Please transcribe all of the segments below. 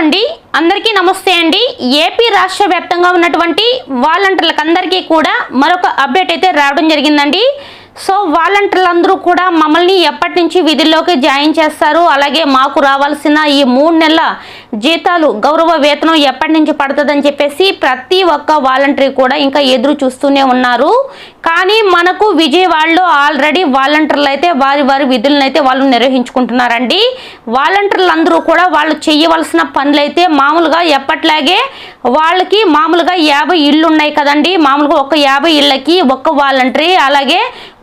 అండి. అందరికీ నమస్తే అండి. ఏపీ రాష్ట్ర వ్యాప్తంగా ఉన్నటువంటి వాలంటీర్లకందరికీ కూడా మరొక అప్డేట్ అయితే రావడం జరిగిందండి. సో వాలంటీర్లందరూ కూడా మమ్మల్ని ఎప్పటి నుంచి విధుల్లోకి జాయిన్ చేస్తారు? అలాగే మాకు రావాల్సిన ఈ మూడు నెలల జీతాలు గౌరవ వేతనం ఎప్పటి నుంచి పడుతుందని చెప్పేసి ప్రతి ఒక్క వాలంటీర్ కూడా ఇంకా ఎదురు చూస్తూనే ఉన్నారు. కానీ మనకు విజయవాడలో ఆల్రెడీ వాలంటీర్లు అయితే వారి వారి విధులను అయితే వాళ్ళు నిర్వహించుకుంటున్నారండి. వాలంటీర్లు అందరూ కూడా వాళ్ళు చేయవలసిన పనులైతే మామూలుగా ఎప్పట్లాగే వాళ్ళకి మామూలుగా యాభై ఇళ్ళు ఉన్నాయి కదండి. మామూలుగా ఒక యాభై ఇళ్ళకి ఒక్క వాలంటరీ. అలాగే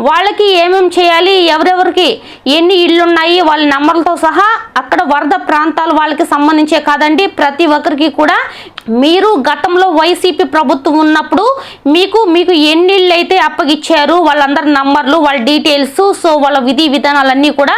వాళ్ళకి ఏమేమి చేయాలి ఎవరెవరికి ఎన్ని ఇళ్ళు ఉన్నాయి వాళ్ళ నంబర్లతో సహా అక్కడ వరద ప్రాంతాలు వాళ్ళకి సంబంధించే కాదండి. ప్రతి ఒక్కరికి కూడా మీరు గతంలో వైసీపీ ప్రభుత్వం ఉన్నప్పుడు మీకు మీకు ఎన్నిళ్ళు అయితే అప్పగిచ్చారు వాళ్ళందరి నంబర్లు వాళ్ళ డీటెయిల్స్ సో వాళ్ళ విధి విధానాలన్నీ కూడా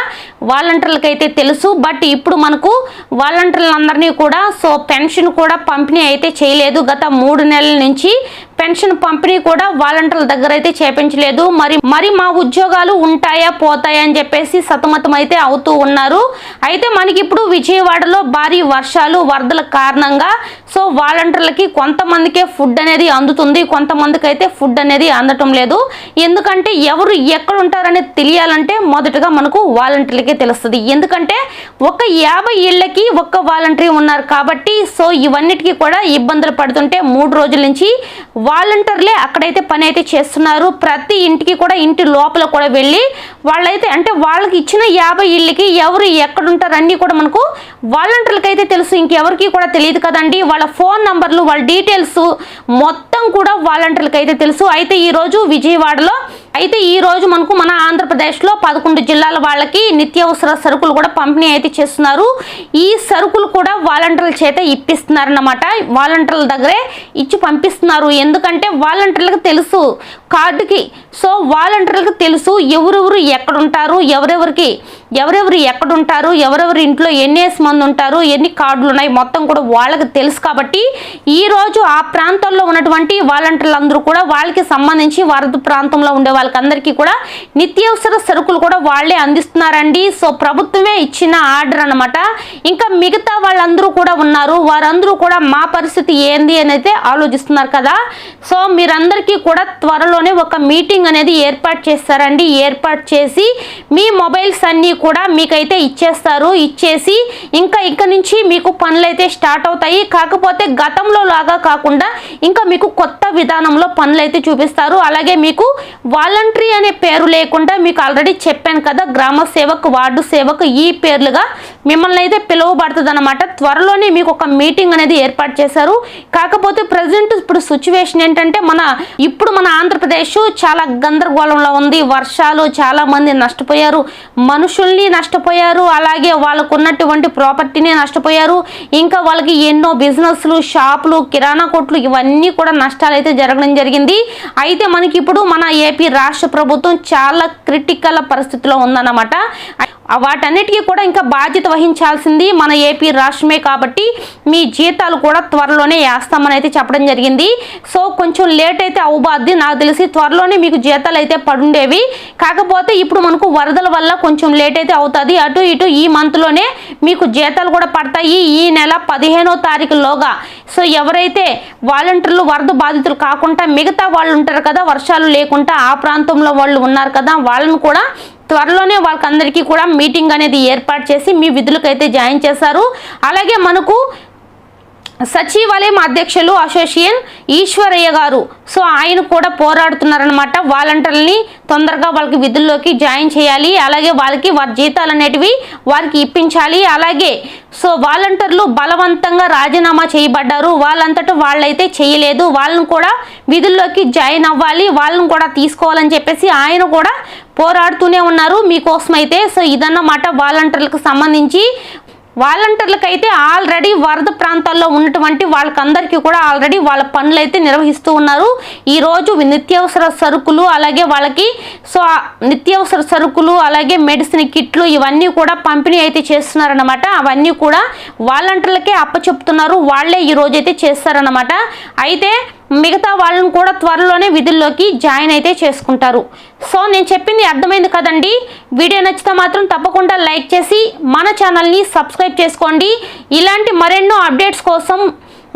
వాలంటీర్లకైతే అయితే తెలుసు. బట్ ఇప్పుడు మనకు వాలంటీర్లందరినీ కూడా సో పెన్షన్ కూడా పంపిణీ అయితే చేయలేదు. గత మూడు నెలల నుంచి పెన్షన్ పంపిణీ కూడా వాలంటీర్ల దగ్గర అయితే చేపించలేదు. మరి మరి మా ఉద్యోగాలు ఉంటాయా పోతాయా అని చెప్పేసి సతమతం అయితే అవుతూ ఉన్నారు. అయితే మనకి ఇప్పుడు విజయవాడలో భారీ వర్షాలు వరదల కారణంగా సో వాలంటీర్లకి కొంతమందికే ఫుడ్ అనేది అందుతుంది కొంతమందికి అయితే ఫుడ్ అనేది అందటం లేదు. ఎందుకంటే ఎవరు ఎక్కడ ఉంటారని తెలియాలంటే మొదటగా మనకు వాలంటీర్లకే తెలుస్తుంది. ఎందుకంటే ఒక యాభై ఇళ్ళకి ఒక్క వాలంటీర్ ఉన్నారు కాబట్టి సో ఇవన్నిటికీ కూడా ఇబ్బందులు పడుతుంటే మూడు రోజుల నుంచి వాలంటీర్లే అక్కడైతే పని అయితే చేస్తున్నారు. ప్రతి ఇంటికి కూడా ఇంటి లోపల కూడా వెళ్ళి వాళ్ళైతే అంటే వాళ్ళకి ఇచ్చిన యాభై ఇళ్ళకి ఎవరు ఎక్కడ ఉంటారు అన్నీ కూడా మనకు వాలంటీర్లకైతే తెలుసు. ఇంకెవరికి కూడా తెలియదు కదండి. వాళ్ళ ఫోన్ నంబర్లు వాళ్ళ డీటెయిల్స్ మొత్తం కూడా వాలంటీర్లకు అయితే తెలుసు. అయితే ఈరోజు విజయవాడలో అయితే ఈ రోజు మనకు మన ఆంధ్రప్రదేశ్లో పదకొండు జిల్లాల వాళ్ళకి నిత్యావసర సరుకులు కూడా పంపిణీ అయితే చేస్తున్నారు. ఈ సరుకులు కూడా వాలంటీర్ల చేత ఇప్పిస్తున్నారన్నమాట. వాలంటీర్ల దగ్గరే ఇచ్చి పంపిస్తున్నారు. ఎందుకంటే వాలంటీర్లకు తెలుసు కార్డుకి. సో వాలంటీర్లకు తెలుసు ఎవరెవరు ఎక్కడుంటారు ఎవరెవరికి ఎవరెవరు ఎక్కడ ఉంటారు ఇంట్లో ఎన్ని మంది ఉంటారు ఎన్ని కార్డులు ఉన్నాయి మొత్తం కూడా వాళ్ళకి తెలుసు కాబట్టి ఈ రోజు ఆ ప్రాంతంలో ఉన్నటువంటి వాలంటీర్లు అందరూ కూడా వాళ్ళకి సంబంధించి వరద ప్రాంతంలో ఉండే వాళ్ళకందరికీ కూడా నిత్యావసర సరుకులు కూడా వాళ్ళే అందిస్తున్నారండి. సో ప్రభుత్వమే ఇచ్చిన ఆర్డర్ అనమాట ఇంకా మిగతా వాళ్ళందరూ కూడా ఉన్నారు. వారందరూ కూడా మా పరిస్థితి ఏంది అని అయితే ఆలోచిస్తున్నారు కదా. సో మీరందరికీ కూడా త్వరలోనే ఒక మీటింగ్ అనేది ఏర్పాటు చేస్తారండి. ఏర్పాటు చేసి మీ మొబైల్స్ అన్నీ కూడా మీకైతే ఇచ్చేస్తారు. ఇచ్చేసి ఇంకా ఇక నుంచి మీకు పనులు అయితే స్టార్ట్ అవుతాయి. కాకపోతే గతంలో లాగా కాకుండా ఇంకా మీకు కొత్త విధానంలో పనులు అయితే చూపిస్తారు. అలాగే మీకు వాలంటరీ అనే పేరు లేకుండా మీకు ఆల్రెడీ చెప్పాను కదా గ్రామ సేవక్ వార్డు సేవక్ ఈ పేర్లుగా మిమ్మల్ని అయితే పిలువబడుతుంది అనమాట త్వరలోనే మీకు ఒక మీటింగ్ అనేది ఏర్పాటు చేశారు. కాకపోతే ప్రజెంట్ ఇప్పుడు సిచ్యువేషన్ ఏంటంటే మన ఇప్పుడు మన ఆంధ్రప్రదేశ్ చాలా గందరగోళంలో ఉంది. వర్షాలు చాలా మంది నష్టపోయారు. మనుషుల్ని నష్టపోయారు. అలాగే వాళ్ళకు ఉన్నటువంటి ప్రాపర్టీని నష్టపోయారు. ఇంకా వాళ్ళకి ఎన్నో బిజినెస్లు షాపులు కిరాణా కొట్లు ఇవన్నీ కూడా నష్టాలు అయితే జరగడం జరిగింది. అయితే మనకి ఇప్పుడు మన ఏపీ రాష్ట్ర ప్రభుత్వం చాలా క్రిటికల్ పరిస్థితిలో ఉందన్నమాట. వాటన్నిటికీ కూడా ఇంకా బాధ్యత వహించాల్సింది మన ఏపీ రాష్ట్రమే కాబట్టి మీ జీతాలు కూడా త్వరలోనే వేస్తామని అయితే చెప్పడం జరిగింది. సో కొంచెం లేట్ అయితే అవ్వబాద్ది నాకు తెలిసి త్వరలోనే మీకు జీతాలు అయితే పడుండేవి. కాకపోతే ఇప్పుడు మనకు వరదల వల్ల కొంచెం లేట్ అయితే అవుతుంది. అటు ఇటు ఈ మంత్లోనే మీకు జీతాలు కూడా పడతాయి. ఈ నెల పదిహేనో తారీఖులోగా సో ఎవరైతే వాలంటీర్లు వరద బాధితులు కాకుండా మిగతా వాళ్ళు ఉంటారు కదా వర్షాలు లేకుండా ఆ ప్రాంతంలో వాళ్ళు ఉన్నారు కదా వాళ్ళను కూడా త్వరలోనే వాళ్ళకందరికీ కూడా మీటింగ్ అనేది ఏర్పాటు చేసి మీ విధులకైతే జాయిన్ చేశారు. అలాగే మనకు సచివాలయం అధ్యక్షులు అసోసియేషన్ ఈశ్వరయ్య గారు సో ఆయన కూడా పోరాడుతున్నారనమాట వాలంటీర్లని తొందరగా వాళ్ళకి విధుల్లోకి జాయిన్ చేయాలి. అలాగే వాళ్ళకి వారి జీతాలు అనేటివి వారికి ఇప్పించాలి. అలాగే సో వాలంటీర్లు బలవంతంగా రాజీనామా చేయబడ్డారు. వాళ్ళంతటా వాళ్ళైతే చేయలేదు. వాళ్ళని కూడా విధుల్లోకి జాయిన్ అవ్వాలి. వాళ్ళని కూడా తీసుకోవాలని చెప్పేసి ఆయన కూడా పోరాడుతూనే ఉన్నారు. మీకోసం అయితే సో ఇదన్నమాట వాలంటీర్లకు సంబంధించి. వాలంటీర్లకు అయితే ఆల్రెడీ వరద ప్రాంతాల్లో ఉన్నటువంటి వాళ్ళకందరికీ కూడా ఆల్రెడీ వాళ్ళ పనులు అయితే నిర్వహిస్తూ ఉన్నారు. ఈరోజు నిత్యావసర సరుకులు అలాగే వాళ్ళకి సో నిత్యావసర సరుకులు అలాగే మెడిసిన్ కిట్లు ఇవన్నీ కూడా పంపిణీ అయితే చేస్తున్నారన్నమాట. అవన్నీ కూడా వాలంటీర్లకే అప్పచెప్తున్నారు. వాళ్ళే ఈ రోజు అయితే చేస్తారన్నమాట. అయితే మిగతా వాళ్ళని కూడా త్వరలోనే విధుల్లోకి జాయిన్ అయితే చేసుకుంటారు. సో నేను చెప్పింది అర్థమైంది కదండి. వీడియో నచ్చితే మాత్రం తప్పకుండా లైక్ చేసి మన ఛానల్ని సబ్స్క్రైబ్ చేసుకోండి. ఇలాంటి మరెన్నో అప్డేట్స్ కోసం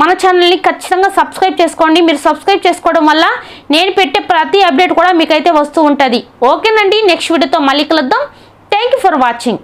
మన ఛానల్ని ఖచ్చితంగా సబ్స్క్రైబ్ చేసుకోండి. మీరు సబ్స్క్రైబ్ చేసుకోవడం వల్ల నేను పెట్టే ప్రతి అప్డేట్ కూడా మీకైతే వస్తూ ఉంటుంది. ఓకేనండి. నెక్స్ట్ వీడియోతో మళ్ళీ కలుద్దాం. Thank you for watching.